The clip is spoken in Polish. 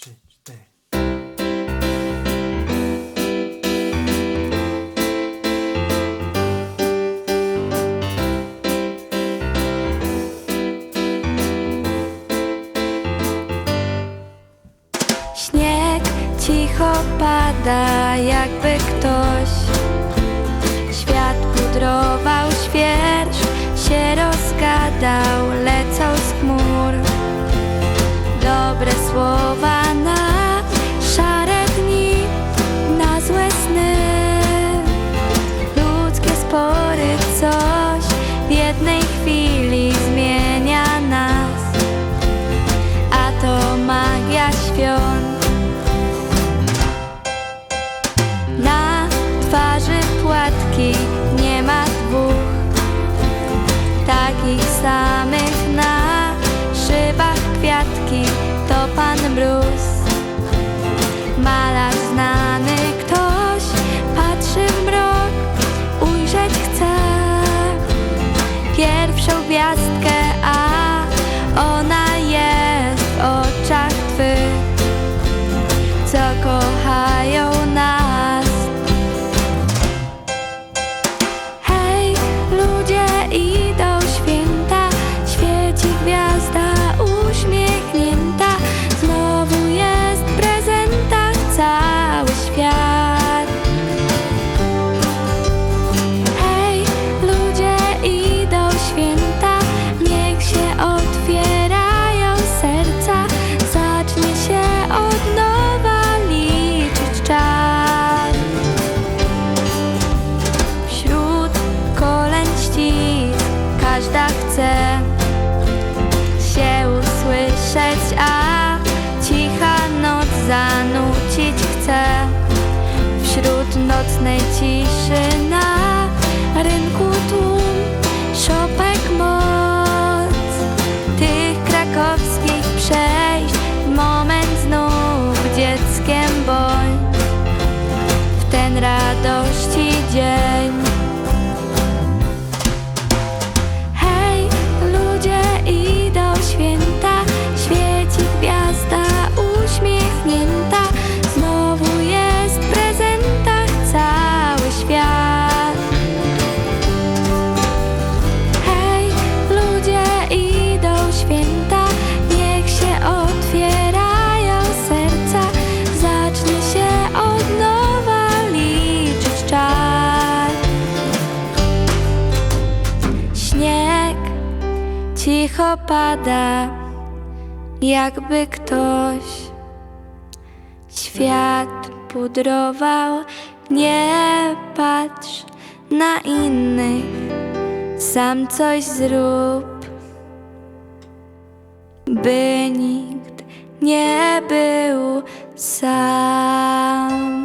trzy, cztery. Śnieg cicho pada, jakby ktoś świat pudrował, świerż się rozgadał, lecą z chmur dobre słowa. to pan Bruce. Malarz nocnej ciszy na rynku tłum. Szopek moc tych krakowskich przejść. Moment znów dzieckiem bądź. W ten radości cicho pada, jakby ktoś świat pudrował. Nie patrz na innych, sam coś zrób, by nikt nie był sam.